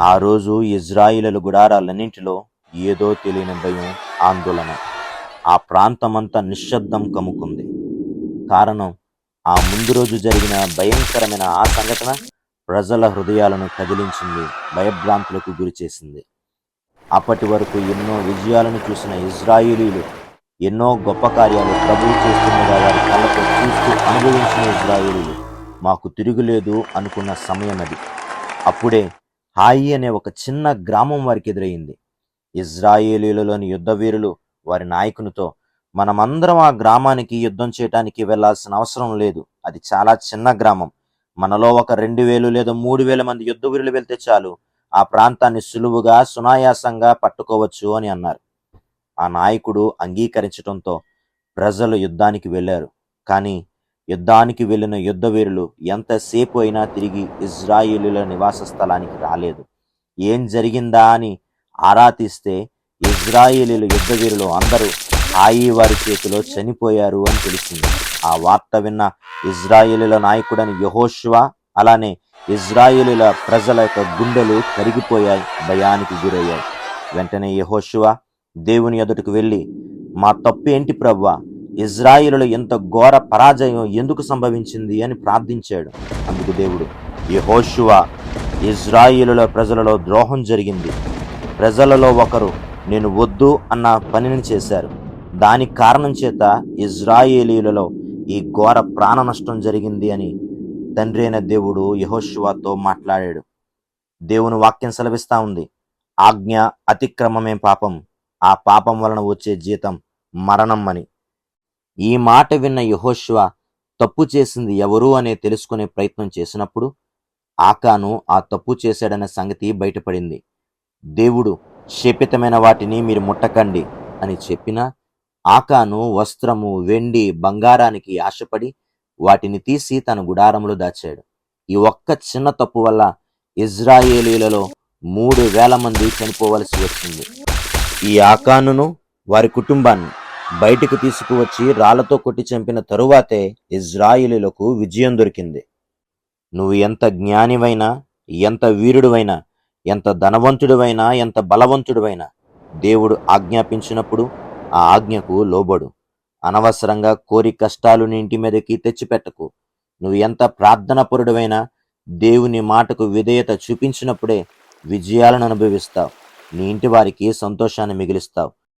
ఆ రోజు ఇజ్రాయిలు గుడారాలన్నింటిలో ఏదో తెలియని భయం ఆందోళన. ఆ ప్రాంతమంతా నిశ్శబ్దం కమ్ముకుంది. కారణం ఆ ముందు రోజు జరిగిన భయంకరమైన ఆ సంఘటన ప్రజల హృదయాలను కదిలించింది భయభ్రాంతులకు గురిచేసింది అప్పటి వరకు ఎన్నో విజయాలను చూసిన ఇజ్రాయిలీలు ఎన్నో గొప్ప కార్యాలు ప్రభువు చేస్తుండగా వారి కళ్ళతో చూస్తూ అనుభవించిన ఇజ్రాయిలీలు మాకు తిరుగులేదు అనుకున్న సమయం అది అప్పుడే హాయి అనే ఒక చిన్న గ్రామం వారికి ఎదురయ్యింది ఇజ్రాయేలీలలోని యుద్ధవీరులు వారి నాయకునితో మనమందరం ఆ గ్రామానికి యుద్ధం చేయటానికి వెళ్ళాల్సిన అవసరం లేదు. అది చాలా చిన్న గ్రామం. మనలో ఒక రెండు వేలు లేదా మూడు వేల మంది యుద్ధవీరులు వెళ్తే చాలు. ఆ ప్రాంతాన్ని సులువుగా సునాయాసంగా పట్టుకోవచ్చు అని అన్నారు. ఆ నాయకుడు అంగీకరించడంతో ప్రజలు యుద్ధానికి వెళ్ళారు. కానీ యుద్ధానికి వెళ్ళిన యుద్ధవీరులు ఎంతసేపు అయినా తిరిగి ఇజ్రాయిలుల నివాస స్థలానికి రాలేదు. ఏం జరిగిందా? అని ఆరా తీస్తే ఇజ్రాయిలీల యుద్ధ వీరులు అందరూ హాయి వారి చేతిలో చనిపోయారు అని తెలిసింది ఆ వార్త విన్న ఇజ్రాయిలీల నాయకుడని యహోష్వా అలానే ఇజ్రాయిలీల ప్రజల యొక్క గుండెలు కరిగిపోయాయి భయానికి గురయ్యాయి. వెంటనే యహోషువ దేవుని ఎదుటికి వెళ్ళి మా తప్పు ఏంటి ప్రవ్వా? ఇజ్రాయిలులో ఎంత ఘోర పరాజయం ఎందుకు సంభవించింది? అని ప్రార్థించాడు. అందుకు దేవుడు యెహోషువ ఇజ్రాయిలుల ప్రజలలో ద్రోహం జరిగింది. ప్రజలలో ఒకరు. నేను వద్దు అన్న పనిని చేశారు. దాని కారణం చేత ఇజ్రాయేలీలలో ఈ ఘోర ప్రాణ నష్టం జరిగింది అని తండ్రి అయిన దేవుడు యహోశివాతో మాట్లాడాడు. దేవుని వాక్యం సెలవిస్తా ఉంది. ఆజ్ఞ అతిక్రమమే పాపం. ఆ పాపం వలన వచ్చే జీతం మరణం అని. ఈ మాట విన్న యహోశివ తప్పు చేసింది ఎవరు అనే తెలుసుకునే ప్రయత్నం చేసినప్పుడు ఆకాను ఆ తప్పు చేశాడనే సంగతి బయటపడింది. దేవుడు శపితమైన వాటిని మీరు ముట్టకండి అని చెప్పిన ఆకాను వస్త్రము వెండి బంగారానికి ఆశపడి వాటిని తీసి తన గుడారంలో దాచాడు. ఈ ఒక్క చిన్న తప్పు వల్ల ఇజ్రాయేలీలలో మూడు వేల మంది చనిపోవలసి వచ్చింది. ఈ ఆకానును వారి కుటుంబాన్ని బయటకు తీసుకువచ్చి రాళ్ళతో కొట్టి చంపిన తరువాతే ఇజ్రాయిలీలకు విజయం దొరికింది. నువ్వు ఎంత జ్ఞానివైనా ఎంత వీరుడువైనా ఎంత ధనవంతుడివైనా ఎంత బలవంతుడివైనా దేవుడు ఆజ్ఞాపించినప్పుడు ఆ ఆజ్ఞకు లోబడు. అనవసరంగా కోరి కష్టాలు నీ ఇంటి మీదకి తెచ్చిపెట్టకు. నువ్వు ఎంత ప్రార్థనాపరుడివైనా దేవుని మాటకు విధేయత చూపించినప్పుడే విజయాలను అనుభవిస్తావు. నీ ఇంటి వారికి సంతోషాన్ని మిగిలిస్తావు.